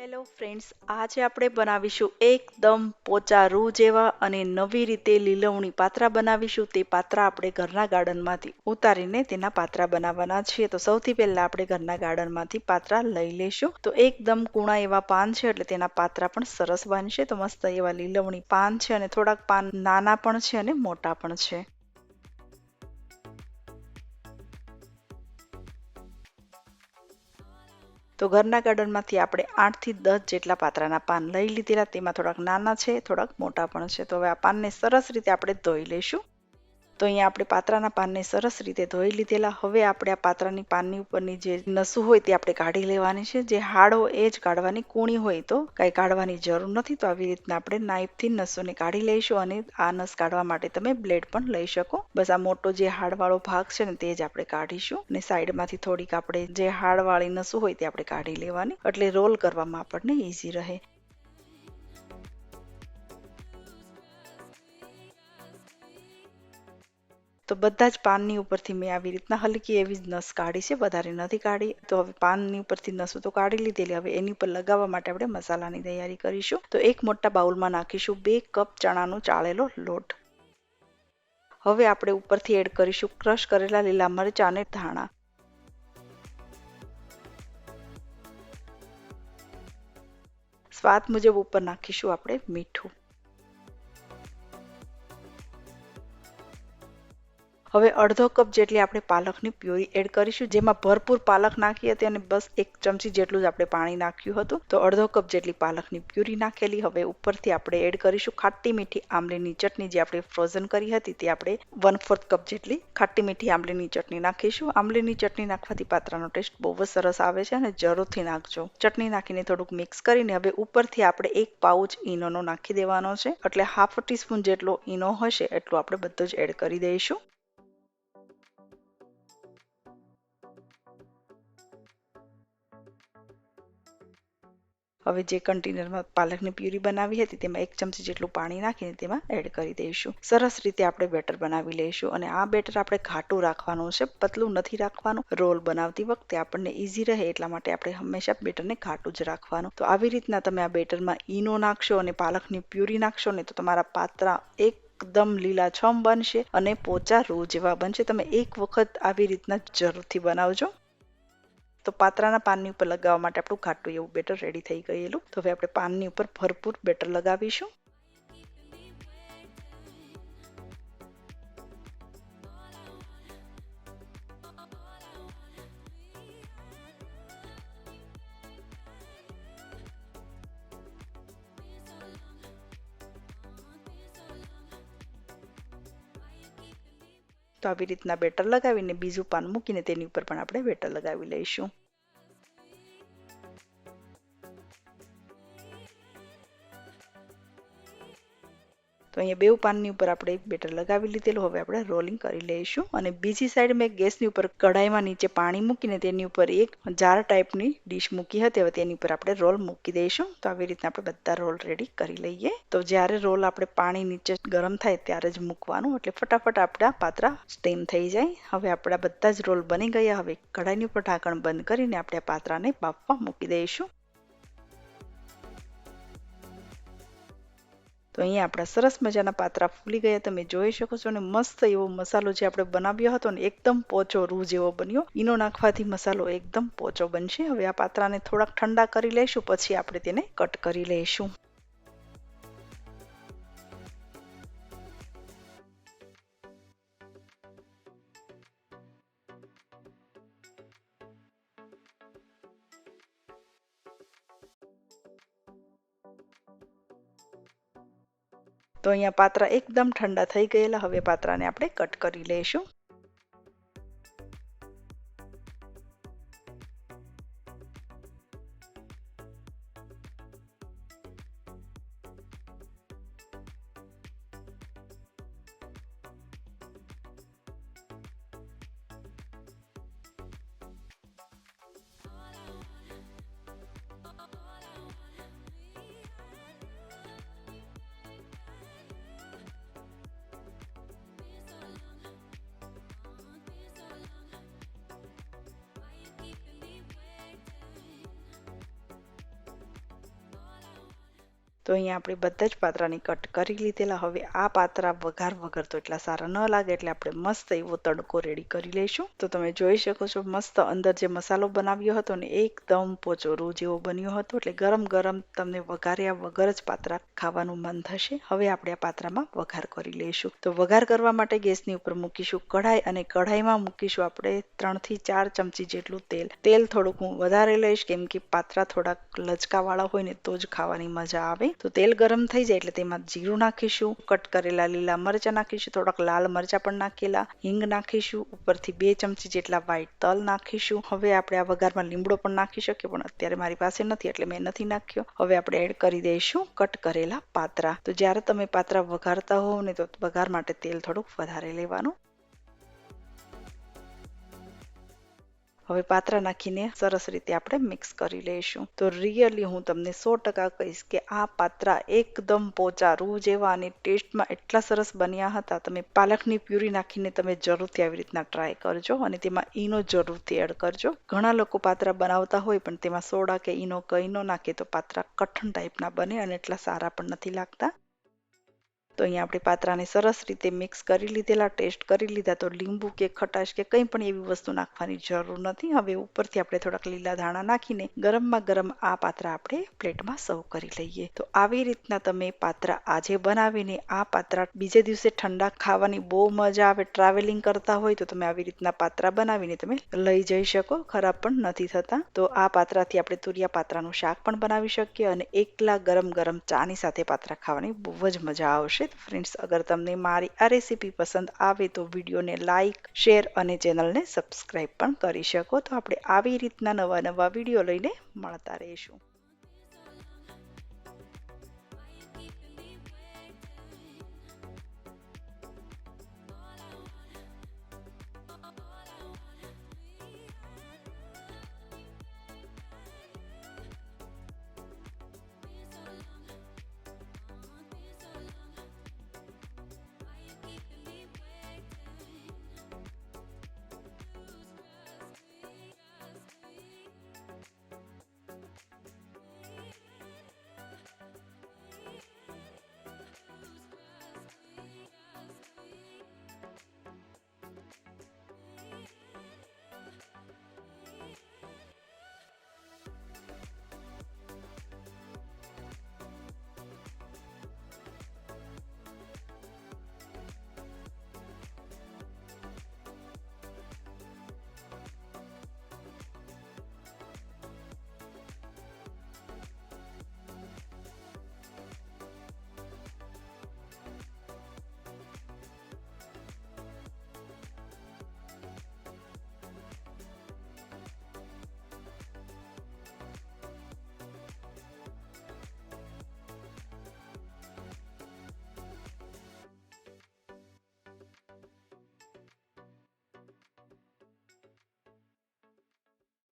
Hello friends આજે આપણે બનાવીશું એકદમ પોચા રૂ જેવા અને નવી રીતે લીલવણી પાત્રા બનાવીશું. તે પાત્રા આપણે ઘરના ગાર્ડનમાંથી ઉતારીને તેના પાત્રા બનાવવાના છીએ. તો સૌથી પહેલા આપણે ઘરના ગાર્ડનમાંથી પાત્રા લઈ લેશું તો એકદમ કૂણા એવા પાન છે, એટલે તેના પાત્રા પણ સરસ બનશે. તો મસ્ત એવા લીલવણી પાન છે અને થોડાક પાન નાના પણ છે અને મોટા પણ છે. તો ઘરના ગાર્ડનમાંથી આપણે આઠથી દસ જેટલા પાત્રાના પાન લઈ લીધેલા. તેમાં થોડાક નાના છે, થોડાક મોટા પણ છે. તો હવે આ પાનને સરસ રીતે આપણે ધોઈ લઈશું. તો અહીંયા આપણે પાત્રાના પાનને સરસ રીતે ધોઈ લીધેલા. હવે આપણે આ પાત્રાની પાનની ઉપરની જે નસું હોય તે આપણે કાઢી લેવાની છે. જે હાડો એ જ કાઢવાની કૂણી હોય તો કાંઈ કાઢવાની જરૂર નથી. તો આવી રીતના આપણે નાઇફથી નસોને કાઢી લઈશું અને આ નસ કાઢવા માટે તમે બ્લેડ પણ લઈ શકો. બસ આ મોટો જે હાડવાળો ભાગ છે ને તે જ આપણે કાઢીશું. અને સાઈડમાંથી થોડીક આપણે જે હાડવાળી નસું હોય તે આપણે કાઢી લેવાની. એટલે રોલ કરવામાં આપણને ઈઝી રહે. તો બધા જ પાનની ઉપરથી મેં આવી રીતના હલકી એવી જ નસ કાઢી છે, વધારે નથી કાઢી. તો હવે પાનની ઉપરથી નસો તો કાઢી લીધેલી. હવે એની ઉપર લગાવવા માટે આપણે મસાલાની તૈયારી કરીશું. તો એક મોટા બાઉલમાં નાખીશું બે કપ ચણાનો ચાળેલો લોટ. હવે આપણે ઉપરથી એડ કરીશું ક્રશ કરેલા લીલા મરચા અને ધાણા. સ્વાદ મુજબ ઉપર નાખીશું આપણે મીઠું. હવે અડધો કપ જેટલી આપણે પાલકની પ્યુરી એડ કરીશું, જેમાં ભરપૂર પાલક નાખી હતી અને બસ એક ચમચી જેટલું જ આપણે પાણી નાખ્યું હતું. તો અડધો કપ જેટલી પાલકની પ્યુરી નાખેલી, હવે ઉપરથી આપણે એડ કરીશું ખાટી મીઠી આમલીની ચટણી જે આપણે ફ્રોઝન કરી હતી, તે આપણે વન ફોર્થ કપ જેટલી ખાટી મીઠી આમલીની ચટણી નાખીશું. આમલીની ચટણી નાખવાથી પાત્રાનો ટેસ્ટ બહુ જ સરસ આવે છે અને જરૂરથી નાખજો. ચટણી નાખીને થોડુંક મિક્સ કરીને હવે ઉપરથી આપણે એક પાઉચ ઈનોનો નાખી દેવાનો છે. એટલે હાફ ટીસ્પૂન જેટલો ઈનો હશે, એટલું આપણે બધું જ એડ કરી દઈશું. હવે જે કન્ટેનરમાં પાલકની પ્યુરી બનાવી હતી તેમાં એક ચમચી જેટલું પાણી નાખીને તેમાં એડ કરી દઈશું. સરસ રીતે આપણે બેટર બનાવી લઈશું અને આ બેટર આપણે ઘાટું રાખવાનું છે, પતલું નથી રાખવાનું. રોલ બનાવતી વખતે આપણને ઇઝી રહે, એટલા માટે આપણે હંમેશા બેટરને ઘાટું જ રાખવાનું. તો આવી રીતના તમે આ બેટરમાં ઈનો નાખશો અને પાલકની પ્યુરી નાખશો ને તો તમારા પાત્રા એક એકદમ લીલાછમ બનશે અને પોચા રૂ જેવા બનશે. તમે એક વખત આવી રીતના જરૂરથી બનાવજો. તો પાત્રાના પાનની ઉપર લગાવવા માટે આપણું ઘાટું એવું બેટર રેડી થઈ ગયેલું. તો હવે આપણે પાનની ઉપર ભરપૂર બેટર લગાવીશું. તો આવી રીતના બેટર લગાવીને બીજું પાન મૂકીને તેની ઉપર પણ આપણે બેટર લગાવી લઈશું. તો અહીંયા બેઉ પાનની ઉપર આપણે બેટર લગાવી લીધેલું. હવે આપણે રોલિંગ કરી લઈશું અને બીજી સાઈડ મેં ગેસની ઉપર કઢાઈમાં નીચે પાણી મૂકીને તેની ઉપર એક જાર ટાઈપની ડીશ મૂકી હતી. હવે તેની ઉપર આપણે રોલ મૂકી દઈશું. તો આવી રીતના આપણે બધા રોલ રેડી કરી લઈએ. તો જ્યારે રોલ આપણે પાણી નીચે ગરમ થાય ત્યારે જ મૂકવાનું. એટલે ફટાફટ આપણા પાત્રા સ્ટીમ થઈ જાય. હવે આપણા બધા જ રોલ બની ગયા. હવે કઢાઈની ઉપર ઢાંકણ બંધ કરીને આપણે પાત્રાને બાફવા મૂકી દઈશું. તો અહીંયા આપણા સરસ મજાના પાત્રા ફૂલી ગયા. તમે જોઈ શકો છો અને મસ્ત એવો મસાલો જે આપણે બનાવ્યો હતો ને, એકદમ પોચો રૂ જેવો બન્યો. ઈનો નાખવાથી મસાલો એકદમ પોચો બનશે. હવે આ પાત્રાને થોડાક ઠંડા કરી લઈશું, પછી આપણે તેને કટ કરી લઈશું. તો અહીંયા પાત્રા એકદમ ઠંડા થઈ ગયેલા. હવે પાત્રાને આપણે કટ કરી લઈશું. તો અહીંયા આપણે બધા જ પાત્રાની કટ કરી લીધેલા. હવે આ પાત્રા વઘાર વગર તો એટલા સારા ન લાગે એટલે આપણે મસ્ત એવો તડકો રેડી કરી લઈશું. તો તમે જોઈ શકો છો મસ્ત અંદર જે મસાલો બનાવ્યો હતો ને એકદમ પોચોરો જેવો બન્યો હતો. એટલે ગરમ ગરમ તમને વઘાર્યા વગર જ પાત્રા ખાવાનું મન થશે. હવે આપણે આ પાત્રામાં વઘાર કરી લઈશું. તો વઘાર કરવા માટે ગેસની ઉપર મૂકીશું કઢાઈ અને કઢાઈમાં મૂકીશું આપણે ત્રણથી ચાર ચમચી જેટલું તેલ. તેલ થોડુંક હું વધારે લઈશ કેમ કે પાત્રા થોડાક લચકાવાળા હોય ને તો જ ખાવાની મજા આવે. તો તેલ ગરમ થઈ જાય એટલે તેમાં જીરું નાખીશું, કટ કરેલા લીલા મરચાં નાખીશું, થોડાક લાલ મરચાં પણ નાખેલા, હિંગ નાખીશું, ઉપરથી બે ચમચી જેટલા વ્હાઈટ તલ નાખીશું. હવે આપણે આ વઘારમાં લીમડો પણ નાખી શકીએ, પણ અત્યારે મારી પાસે નથી, એટલે મેં નથી નાખ્યો. હવે આપણે એડ કરી દઈશું કટ કરેલા પાત્રા. તો જ્યારે તમે પાત્રા વઘારતા હોવ ને તો વઘાર માટે તેલ થોડુંક વધારે લેવાનું હવે પાત્રા નાખીને સરસ રીતે આપણે મિક્સ કરી લઈશું. તો રિયલી હું તમને સો ટકા કહીશ કે આ પાત્રા એકદમ પોચા, રૂ જેવા અને ટેસ્ટમાં એટલા સરસ બન્યા હતા. તમે પાલકની પ્યુરી નાખીને તમે જરૂરથી આવી રીતના ટ્રાય કરજો અને તેમાં ઈનો જરૂરથી એડ કરજો. ઘણા લોકો પાત્રા બનાવતા હોય પણ તેમાં સોડા કે ઈનો કંઈ ન નાખે તો પાત્રા કઠણ ટાઈપના બને અને એટલા સારા પણ નથી લાગતા. તો અહીંયા આપણે પાત્રાને સરસ રીતે મિક્સ કરી લીધેલા ટેસ્ટ કરી લીધા. તો લીંબુ કે ખટાશ કે કંઈ પણ એવી વસ્તુ નાખવાની જરૂર નથી. હવે ઉપરથી આપણે થોડાક લીલા ધાણા નાખીને ગરમમાં ગરમ આ પાત્રા આપણે પ્લેટમાં સર્વ કરી લઈએ. તો આવી રીતના તમે પાત્રા આજે બનાવીને આ પાત્રા બીજે દિવસે ઠંડા ખાવાની બહુ મજા આવે ટ્રાવેલિંગ કરતા હોય તો તમે આવી રીતના પાત્રા બનાવીને તમે લઈ જઈ શકો. ખરાબ પણ નથી થતા. તો આ પાત્રાથી આપણે તુરિયા પાત્રાનું શાક પણ બનાવી શકીએ અને એકલા ગરમ ગરમ ચાની સાથે પાત્રા ખાવાની બહુ જ મજા આવશે. ફ્રેન્ડ્સ અગર તમને મારી આ રેસીપી પસંદ આવે તો વિડીયોને લાઇક શેર અને ચેનલને સબસ્ક્રાઈબ પણ કરી શકો. તો આપણે આવી રીતના નવા નવા વીડિયો લઈને મળતા રહીશું.